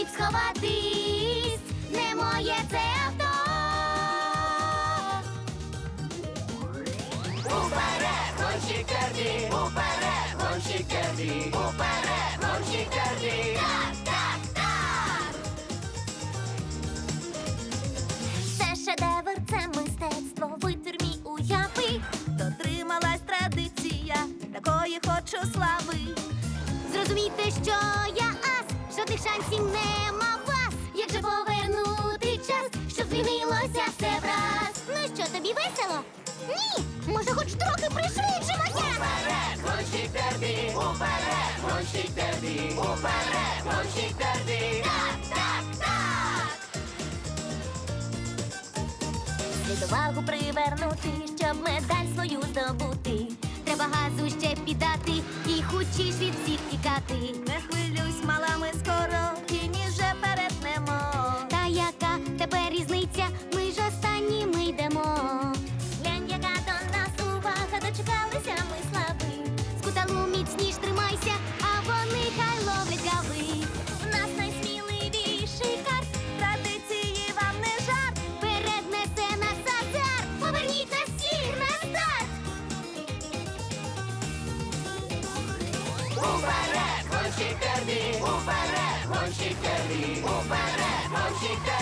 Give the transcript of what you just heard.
Щоб сховатись, не моє це авто. Уперед, гонщик Кербі! Уперед, гонщик Кербі! Уперед, гонщик Кербі! Так, так, так! Це шедевр, це мистецтво, витвір мій уяви. Дотрималась традиція, такої хочу слави. Зрозумійте, що я жодних шансів нема вас. Як же повернути час, щоб змінилося все враз? Ну що, тобі весело? Ні, може, хоч трохи пришвидшимося. Уперед, гонщик Тербі, уперед, гонщик Тербі, уперед, гонщик Тербі. Так, так, так. Слід увагу привернути, щоб медаль свою здобути. Треба газу ще піддати і хочеш від всіх тікати. Не хвилюсь, мала, ми скоро Уперед, мовчіть!